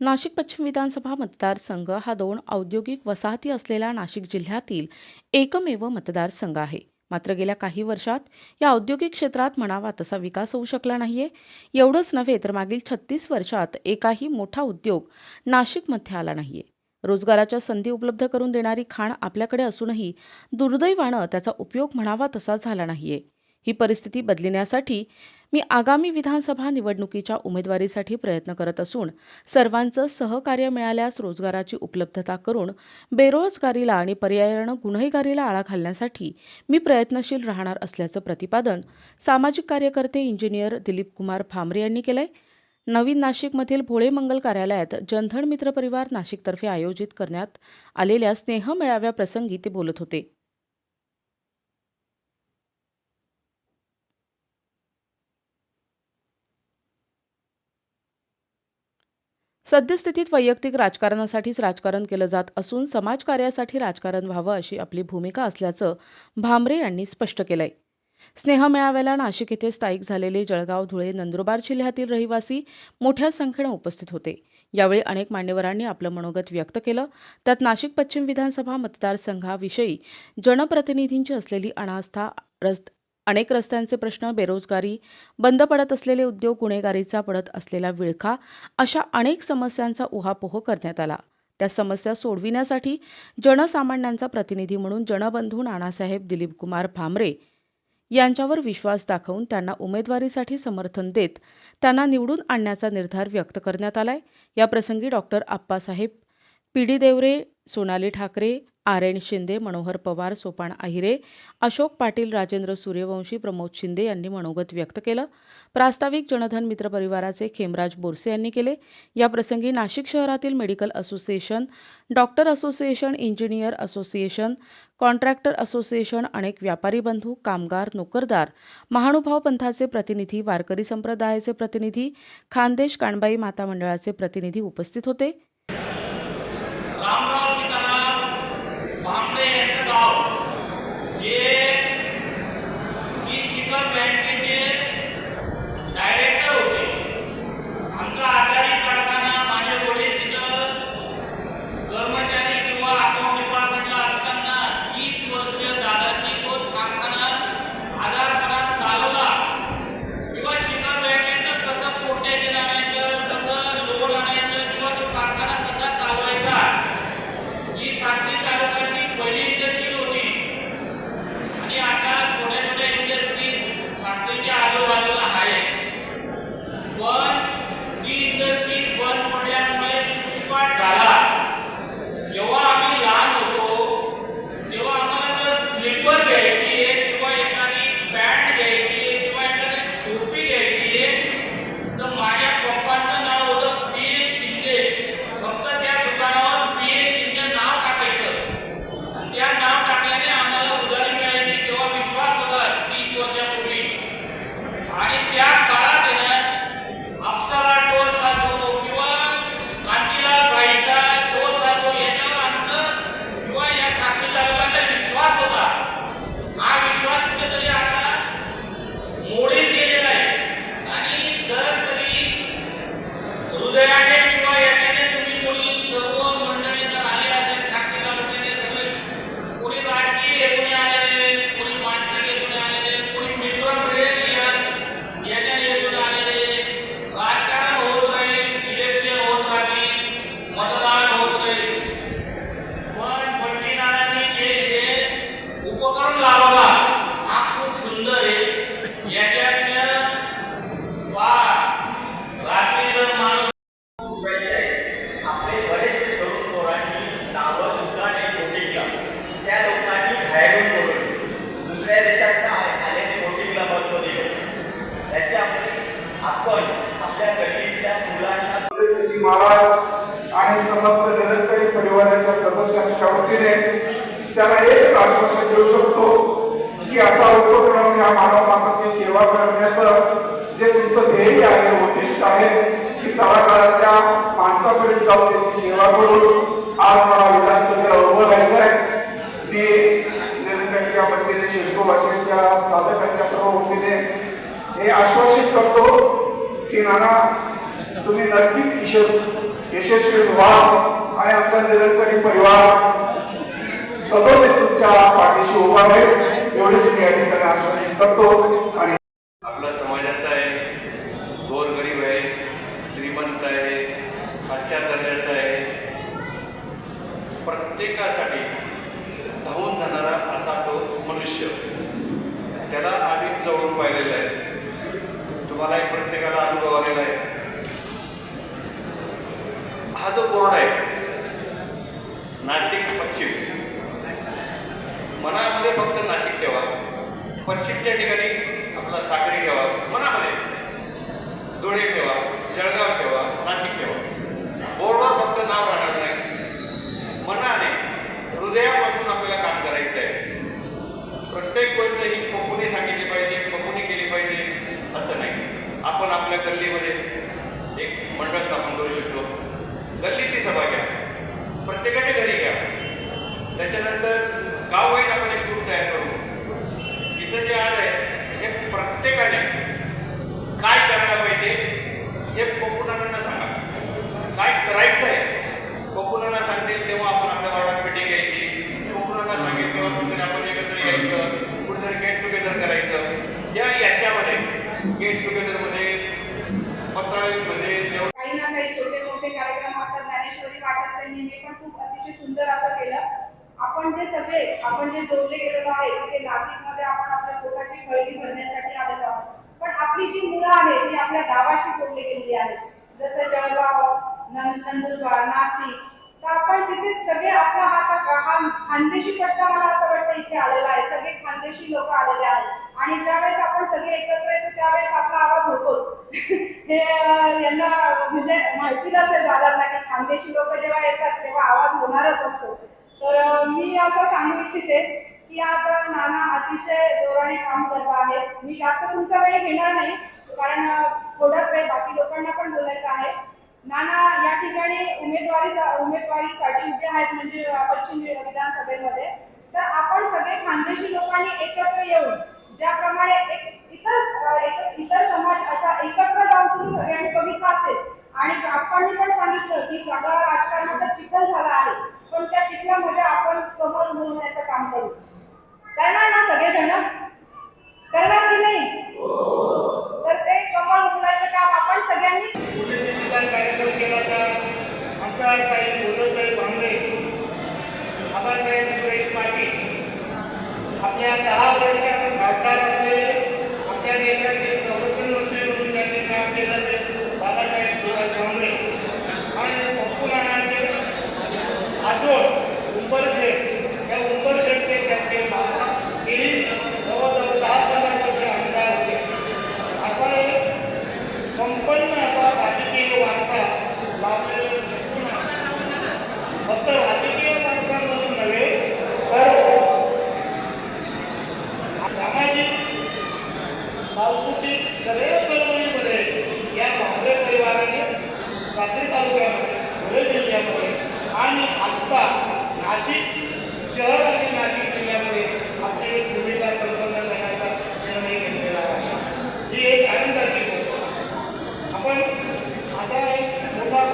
नाशिक पश्चिम विधानसभा मतदारसंघ हा दोन औद्योगिक वसाहती असलेला नाशिक जिल्ह्यातील एकमेव मतदारसंघ आहे. मात्र गेल्या काही वर्षात या औद्योगिक क्षेत्रात म्हणावा तसा विकास होऊ शकला नाहीये. एवढंच नव्हे तर मागील छत्तीस वर्षात एकाही मोठा उद्योग नाशिकमध्ये आला नाहीये. रोजगाराच्या संधी उपलब्ध करून देणारी खाण आपल्याकडे असूनही दुर्दैवानं त्याचा उपयोग म्हणावा तसा झाला नाहीये. ही परिस्थिती बदलण्यासाठी मी आगामी विधानसभा निवडणुकीच्या उमेदवारीसाठी प्रयत्न करत असून सर्वांचं सहकार्य मिळाल्यास रोजगाराची उपलब्धता करून बेरोजगारीला आणि पर्यायानं गुन्हेगारीला आळा घालण्यासाठी मी प्रयत्नशील राहणार असल्याचं प्रतिपादन सामाजिक कार्यकर्ते इंजिनियर दिलीप कुमार भामरे यांनी केलंय. नवीन नाशिकमधील भोळे मंगल कार्यालयात जनधन मित्र परिवार नाशिकतर्फे आयोजित करण्यात आलेल्या स्नेह मेळाव्याप्रसंगी ते बोलत होते. सद्यस्थितीत वैयक्तिक राजकारणासाठीच राजकारण केलं जात असून समाजकार्यासाठी राजकारण व्हावं अशी आपली भूमिका असल्याचं भामरे यांनी स्पष्ट केलंय. स्नेह मेळाव्याला नाशिक येथे स्थायिक झालेले जळगाव धुळे नंदुरबार जिल्ह्यातील रहिवासी मोठ्या संख्येनं उपस्थित होते. यावेळी अनेक मान्यवरांनी आपलं मनोगत व्यक्त केलं. त्यात नाशिक पश्चिम विधानसभा मतदारसंघाविषयी जनप्रतिनिधींची असलेली अनास्था रस्त अनेक रस्त्यांचे प्रश्न बेरोजगारी बंद पडत असलेले उद्योग गुन्हेगारीचा पडत असलेला विळखा अशा अनेक समस्यांचा उहापोह करण्यात आला. त्या समस्या सोडविण्यासाठी जनसामान्यांचा प्रतिनिधी म्हणून जनबंधू नानासाहेब दिलीपकुमार भामरे यांच्यावर विश्वास दाखवून त्यांना उमेदवारीसाठी समर्थन देत त्यांना निवडून आणण्याचा निर्धार व्यक्त करण्यात आलाय. याप्रसंगी doctor Appasaheb P D Deore Sonali Thackeray R N Shinde Manohar Pawar Sopan Ahire Ashok Patil Rajendra Suryavanshi Pramod Shinde यांनी मनोगत व्यक्त केलं. प्रास्ताविक जनधन मित्र परिवाराचे खेमराज बोरसे यांनी केले. या प्रसंगी नाशिक शहरातील medical association doctor association engineer association contractor association अनेक व्यापारी बंधू कामगार नोकरदार महानुभाव पंथाचे प्रतिनिधी वारकरी संप्रदायाचे प्रतिनिधी खानदेश काणबाई माता मंडळाचे प्रतिनिधी उपस्थित होते. एक देऊ शकतो. की असा उपक्रम या मानव माताची सेवा करण्याचं जे तुमचं ध्येय आहे उद्दिष्ट आहे की तळागाळातल्या माणसापर्यंत जाऊन त्यांची सेवा करून आज मला विधानसभेला उभं राहायचं आहे. मी निरंकारीच्या वतीने शिल्प भाषेच्या साधकांच्या सर्व वतीने हे आश्वासित करतो की नाना तुम्ही नक्कीच यशस्वी व्हा आणि आमचा निरंकरी परिवार सदैव तुमच्या पाठीशी उभा आहे. एवढेच मी या ठिकाणी आश्वासन करतो. आणि आपला समाजाचा आहे. गोरगरीब आहे. श्रीमंत आहे. खालच्या दर्जाचा आहे. प्रत्येकासाठी धावून जाणारा असा तो मनुष्य. त्याला आम्ही जवळून पाहिलेला आहे. तुम्हालाही प्रत्येकाला अनुभव आलेला आहे. हा जो बोर्ड आहे नाशिक पश्चिम. फक्त नाशिक ठेवा. पश्चिमच्या ठिकाणी आपला सागरी ठेवा. मनामध्ये धुळे ठेवा जळगाव ठेवा नाशिक ठेवा. बोर्डवर फक्त नाव राहणार नाही. मनाने हृदयापासून आपल्याला काम करायचं आहे प्रत्येक गोष्ट ही पप्पूने सांगितली पाहिजे पप्पूने केली पाहिजे असं नाही आपण आपल्या गल्लीमध्ये एक मंडळ स्थापन करू शकतो गल्लीची सभा घ्या प्रत्येकाच्या घरी घ्या त्याच्यानंतर गाववाईज आपण एक ग्रुप तयार करू इथं जे आज आहे हे प्रत्येकाने काय करायला पाहिजे हे पप्पुनांना सांगा काय करायचं आहे पप्पुनांना सांगतील तेव्हा आपण आपल्या वार्डात मिटिंग घ्यायची पप्पुनांना सांगेल तेव्हा कुठेतरी आपण एकत्र यायचं कुठेतरी गेट टुगेदर करायचं या याच्यामध्ये गेट टुगेदरमध्ये पत्रावळीमध्ये जेवढं काही ना काही छोटे मोठे कार्यक्रम आता ज्ञानेश्वरी वाटप त्यांनी हे पण खूप अतिशय सुंदर असं केलं आपण जे सगळे आपण जे जोडले गेलेलो आहे तिथे नाशिकमध्ये आपण आपल्या पोटाची खळगी भरण्यासाठी आलेलो आहोत. पण आपली जी मुलं आहेत ती आपल्या गावाशी जोडली गेलेली आहेत. जसं जळगाव नंदुरबार नाशिक तर आपण तिथे सगळे आपला हा खानदेशी पट्टा मला असं वाटतं इथे आलेला आहे. सगळे खानदेशी लोक आलेले आहेत. आणि ज्यावेळेस आपण सगळे एकत्र येतो त्यावेळेस आपला आवाज होतोच. हे यांना म्हणजे माहिती नसेल दादांना की खानदेशी लोक जेव्हा येतात तेव्हा आवाज होणारच असतो. तर मी असं सांगू इच्छिते की आज नाना अतिशय जोराने काम करत आहेत. मी जास्त तुमचा वेळ घेणार नाही कारण थोडाच वेळ बाकी लोकांना पण बोलायचं आहे. नाना या ठिकाणी उमेदवारी उमेदवारीसाठी उभे आहेत म्हणजे पश्चिम विधानसभेमध्ये. तर आपण सगळे खानदेशी लोकांनी एकत्र येऊन ज्याप्रमाणे एक इतर एक- इतर समाज असा एकत्र जाऊन तुम्ही सगळ्यांनी बघितलं असेल आणि आपण पण सांगितलं की सगळं राजकारणाचा चिखल झाला आहे. पण त्या चिखलामध्ये आपण कमल मिळवण्याचं काम करू. करणार ना सगळेजण? करणार की नाही? तर ते कमल उमलायचं काम आपण सगळ्यांनी कार्यक्रम केला तर आमदार काही बोधनताई भांबरे आबासाहेब सुरेश पाटील. आपल्या दहा वर्ष खासदार असलेले आपल्या देशाचे संरक्षण मंत्री म्हणून त्यांनी काम केलं ते बाबासाहेब सुरेश भांबरे आणि पप्पू नानाचे आजोळ उंबरखेड या उंबरखेडचे त्यांचे बाबा हेही जवळजवळ दहा पंधरा वर्ष आमदार होते असा एक संपन्न असा राजकीय वारसा लाभलेले व्यक्ती आहे. फक्त राजकीय वारसा म्हणून नव्हे तर सामाजिक सांस्कृतिक सगळ्या चळवळीमध्ये या भांबरे परिवाराने साक्री तालुक्यामध्ये धुळे जिल्ह्यामध्ये आणि आत्ता नाशिक शहर आणि नाशिक जिल्ह्यामध्ये आपली एक भूमिका संपन्न करण्याचा निर्णय घेतलेला आहे ही एक आनंदाची गोष्ट आहे. आपण असा एक मोठा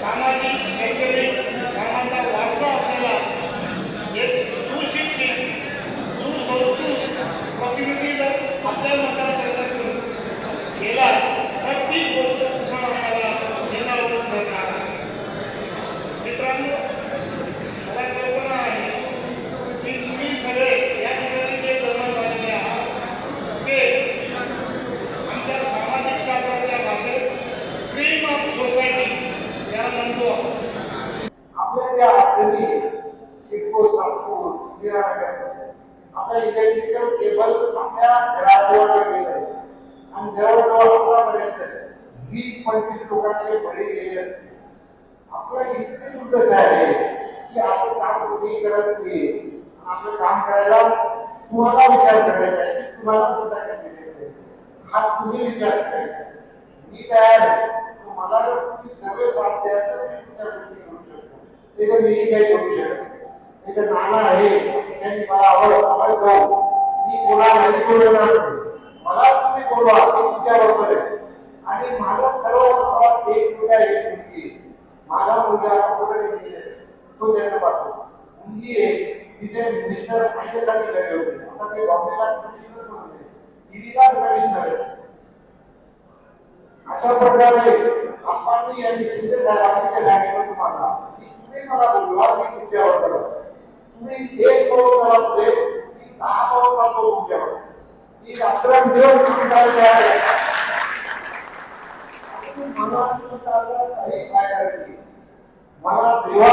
सामाजिक शैक्षणिक कामाचा वारसा आपल्याला एक सुशिक्षित सुसंस्कृत प्रतिनिधी जर आपल्या मतदारसंघातून केला तर ती गोष्ट तुम्हाला आम्हाला निरावून धरणार आहे. मित्रांनो मला कल्पना आहे की तुम्ही सगळे या ठिकाणी जे जमा झालेले आहात ते आमच्या सामाजिक शास्त्राच्या भाषेत क्रीम ऑफ सोसायटी याला म्हणतो आपण. आपल्या ज्या अडचणी चिटको सातपूर निराकरण आपल्या इलेक्ट्रिकल केबल आपल्या घराजवळ गेलं आणि जवळजवळ आतापर्यंत वीस पंचवीस लोकांचे बळी गेले असते आपलं इतके दुर्गत आहे की असं काम कुठेही करत नाही आपलं काम करायला तुम्हाला विचार करायचा आहे की तुम्हाला कोणता candidate आहे. हा तुम्ही विचार करायचा मी तयार आहे मला जर तुम्ही सगळे साथ द्या तर मी तुमच्या गोष्टी करू शकतो ते मी काही करू शकत तिथे नाना आहे. त्यांनी मला आवड आवड जाऊ मी कोणा नाही. बोलवणार मला तुम्ही बोलवा ते तुमच्या बरोबर आहे. आणि माझा सर्व मला एक मुलगा एक मुलगी माझा मुलगा डॉक्टर इंजिनियर तो त्यांना पाठवतो. मुलगी आहे तिथे मिनिस्टर आयएसाठी गेले होते. आता ते बॉम्बेला कमिशनर बनवले ईडीला कमिशनर आहे अशा प्रकारे अंबानी यांनी शिंदे साहेबांनी सांगितलं तुम्हाला की तुम्ही मला बोलवा मी तुमच्यावर बोलवा. तुम्ही एक करोड मला मी दहा करोड करतो तुमच्यावर मी रात्रंदिवस तुम्ही काय तयार आहे मला काही फायदा करायची मला देवा